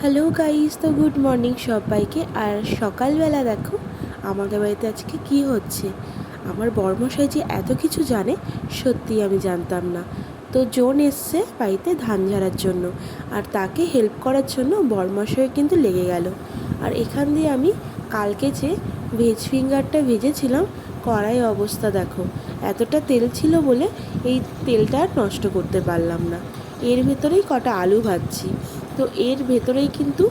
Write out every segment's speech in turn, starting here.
Hello guys তো good morning সবাইকে। আর সকালবেলা দেখো, আমাদের বাড়িতে আজকে কি হচ্ছে? আমার বর্মশাই যে এত কিছু জানে সত্যি আমি জানতাম না। তো জোন এসছে বাড়িতে ধান ঝাড়ার জন্য। আর তাকে হেল্প করার জন্য বর্মশাই কিন্তু লেগে গেল। আর এখান দিয়ে আমি কালকে যে ভেজ ফিঙ্গারটা ভেজেছিলাম, কড়াই অবস্থা দেখো। এতটা তেল ছিল বলে এই তেলটা নষ্ট করতে পারলাম না। এর ভেতরেই কটা আলু ভাজছি। তো এর ভেতরেই কিন্তু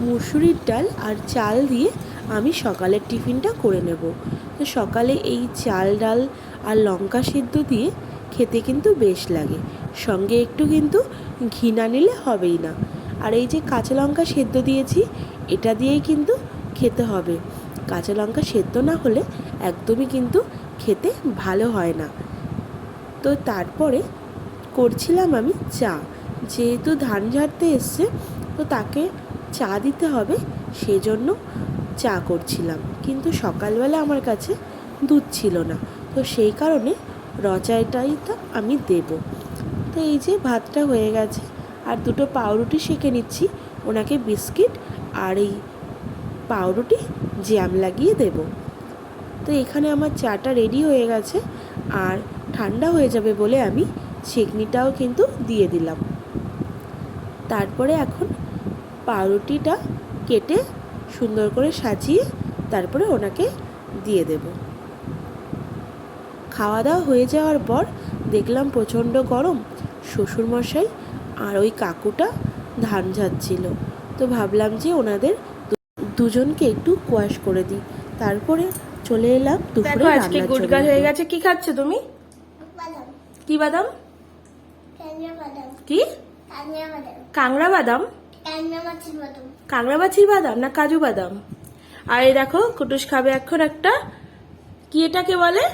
মুসুরির ডাল আর চাল দিয়ে আমি সকালের টিফিনটা করে নেব। তো সকালে এই চাল, ডাল আর লঙ্কা সেদ্ধ দিয়ে খেতে কিন্তু বেশ লাগে। সঙ্গে একটু কিন্তু ঘি না নিলে হবেই না। আর এই যে কাঁচা লঙ্কা সেদ্ধ দিয়েছি, এটা দিয়েই কিন্তু খেতে হবে। কাঁচা লঙ্কা সেদ্ধ না হলে একদমই কিন্তু খেতে ভালো হয় না। তো তারপরে করছিলাম আমি চা। যেহেতু ধান ঝাড়তে এসছে, তো তাকে চা দিতে হবে, সেজন্য চা করছিলাম। কিন্তু সকালবেলা আমার কাছে দুধ ছিল না, তো সেই কারণে রচাইটাই তো আমি দেব। তো এই যে ভাতটা হয়ে গেছে, আর দুটো পাউরুটি সেঁকে নিচ্ছি, ওনাকে বিস্কিট আর এই পাউরুটি জ্যাম লাগিয়ে দেব। তো এখানে আমার চাটা রেডি হয়ে গেছে, আর ঠান্ডা হয়ে যাবে বলে আমি ছেঁকনিটাও কিন্তু দিয়ে দিলাম। তারপরে এখন পাউরুটিটা কেটে সুন্দর করে সাজিয়ে তারপরে ওনাকে দিয়ে দেব। খাওয়া দাওয়া হয়ে যাওয়ার পর দেখলাম প্রচণ্ড গরম। শ্বশুরমশাই আর ওই কাকুটা ধান ঝাড়ছিল। তো ভাবলাম যে ওনাদের দুজনকে একটু কোয়াশ করে দিই। তারপরে চলে এলাম দুপুরে আজকে গুডগাল হয়ে গেছে। কি খাচ্ছ তুমি? কি বাদাম। কি? কাংড়া বাদাম। কাংড়া মাছির বাদাম না কাজু বাদাম? আর এই দেখো কুটুস খাবে এখন একটা কি এটাকে বলে?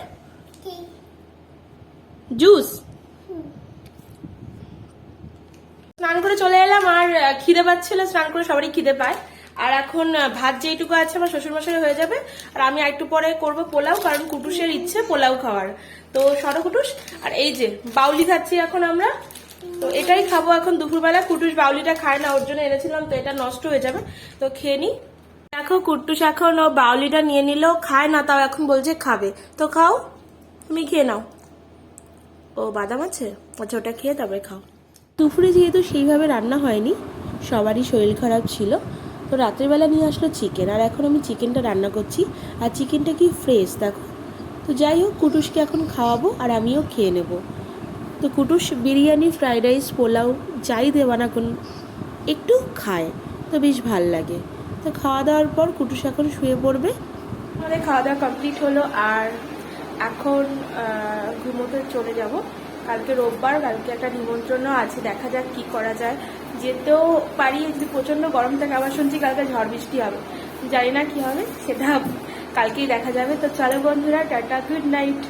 জুস। স্নান করে চলে এলাম আর খিদে পাচ্ছিল স্নান করে সবারই খিদে পায়। আর এখন ভাত যেইটুকু আছে আমার শ্বশুরমশাই হয়ে যাবে আর আমি একটু পরে করব পোলাও কারণ কুটুসের ইচ্ছে পোলাও খাওয়ার। তো সরো কুটুস আর এই যে বাউলি খাচ্ছি এখন আমরা। তো এটাই খাব এখন দুপুরবেলা। কুটুস বাউলিটা খায় না, ওর জন্য এনেছিলাম, তো এটা নষ্ট হয়ে যাবে। তো খেয়ে নি। দেখো, কুটুস এখন ও বাউলিটা নিয়ে নিলেও খায় না, তাও এখন বলছে খাবে। তো খাও, তুমি খেয়ে নাও। ও বাদাম আছে? আচ্ছা ওটা খেয়ে তারপরে খাও। দুপুরে যেহেতু সেইভাবে রান্না হয়নি, সবারই শরীর খারাপ ছিল, তো রাত্রিবেলা নিয়ে আসলো চিকেন আর এখন আমি চিকেনটা রান্না করছি, আর চিকেনটা কি ফ্রেশ দেখো। তো যাই হোক, কুটুসকে এখন খাওয়াবো, আর আমিও খেয়ে নেব। তো কুটুস বিরিয়ানি, ফ্রাইড রাইস, পোলাও যাই দেওয়া না কোন একটু খায়, তো বেশ ভালো লাগে। তো খাওয়া দাওয়ার পর কুটুস এখন শুয়ে পড়বে। আমাদের খাওয়া দাওয়া কমপ্লিট হলো আর এখন ঘুমোতে চলে যাব। কালকে রোববার, কালকে একটা নিমন্ত্রণ আছে, দেখা যাক কি করা যায়। যেতেও পারি যদি প্রচণ্ড গরম থাকে, আবার শুনছি কালকে ঝড় বৃষ্টি হবে। জানি না কি হবে, সেটা কালকেই দেখা যাবে। তো চলো বন্ধুরা, টাটা গুড নাইট